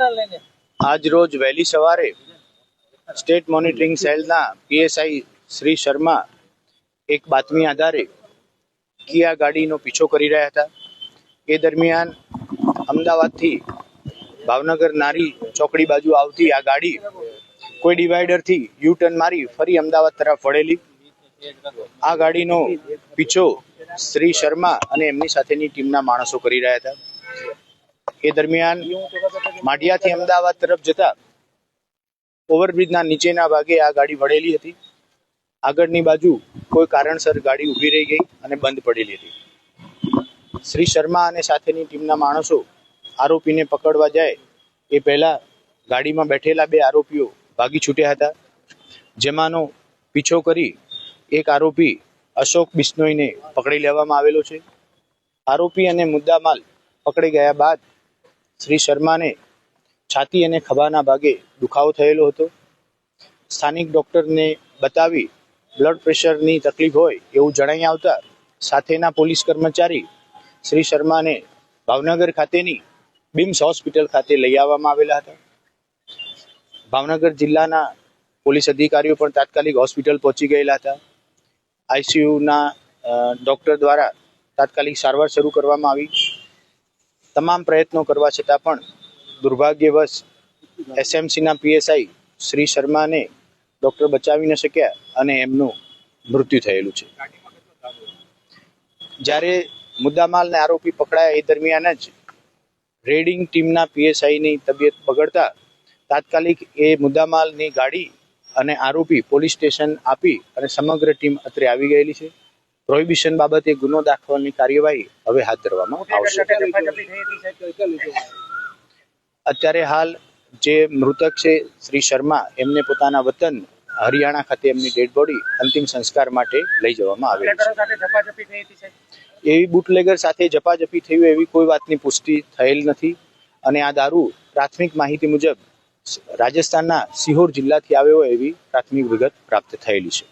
આજ રોજ વહેલી સવારે સ્ટેટ મોનિટરિંગ સેલના પીએસઆઈ શ્રી શર્મા એક બાતમી આધારે કિયા ગાડીનો પીછો કરી રહ્યા હતા. એ દરમિયાન અમદાવાદથી ભાવનગર નારી ચોકડી બાજુ આવતી આ ગાડી કોઈ ડિવાઈડરથી યુ ટર્ન મારી ફરી અમદાવાદ તરફ વળેલી. આ ગાડીનો પીછો શ્રી શર્મા અને એમની સાથેની ટીમના માણસો કરી રહ્યા હતા. એ દરમિયાન માઢિયાથી અમદાવાદ તરફ જતા ઓવરબ્રિજના નીચેના ભાગે આ ગાડી વળેલી હતી. આગળની બાજુ કોઈ કારણસર ગાડી ઊભી રહી ગઈ અને બંધ પડેલી હતી. શ્રી શર્મા અને સાથેની ટીમના માણસો આરોપીને પકડવા જાય એ પહેલા ગાડીમાં બેઠેલા બે આરોપીઓ ભાગી છૂટ્યા હતા. જેમાંનો પીછો કરી એક આરોપી અશોક બિશ્નોઈને પકડી લેવામાં આવેલો છે. આરોપી અને મુદ્દામાલ પકડી ગયા બાદ શ્રી શર્માને છાતી અને ખભાના ભાગે દુખાવો થયેલો હતો. સ્થાનિક ડોક્ટરને બતાવી બ્લડ પ્રેશરની તકલીફ હોય એવું જણાઈ આવતા સાથેના પોલીસ કર્મચારી શ્રી શર્માને ભાવનગર ખાતેની બિમ્સ હોસ્પિટલ ખાતે લઈ આવવામાં આવેલા હતા. ભાવનગર જિલ્લાના પોલીસ અધિકારીઓ પણ તાત્કાલિક હોસ્પિટલ પહોંચી ગયેલા હતા. આઈસીયુના ડોક્ટર દ્વારા તાત્કાલિક સારવાર શરૂ કરવામાં આવી. તમામ પ્રયત્નો કરવા છતાં પણ દુર્ભાગ્યવશ એસએમસીના પીએસઆઈ શ્રી શર્માને ડોક્ટર બચાવી ન શક્યા અને એમનું મૃત્યુ થયેલું છે. જ્યારે મુદ્દામાલને આરોપી પકડાયા એ દરમિયાન જ રેડિંગ ટીમના પીએસઆઈની તબિયત બગડતા તાત્કાલિક એ મુદ્દામાલની ગાડી અને આરોપી પોલીસ સ્ટેશન આપી અને સમગ્ર ટીમ અત્રે આવી ગયેલી છે. પ્રોહિબિશન બાબતે ગુનો દાખવવાની કાર્યવાહી હવે હાથ ધરવામાં આવશે. અત્યારે હાલ જે મૃતક છે શ્રી શર્મા એમને પોતાના વતન હરિયાણા ખાતે એમની ડેડ બોડી અંતિમ સંસ્કાર માટે લઈ જવામાં આવી છે. એવી બુટલેગર સાથે ઝપાઝપી થયું એવી કોઈ વાતની પુષ્ટિ થયેલ નથી. અને આ દારૂ પ્રાથમિક માહિતી મુજબ રાજસ્થાનના સિહોર જિલ્લાથી આવ્યો હોય એવી પ્રાથમિક વિગત પ્રાપ્ત થયેલી છે.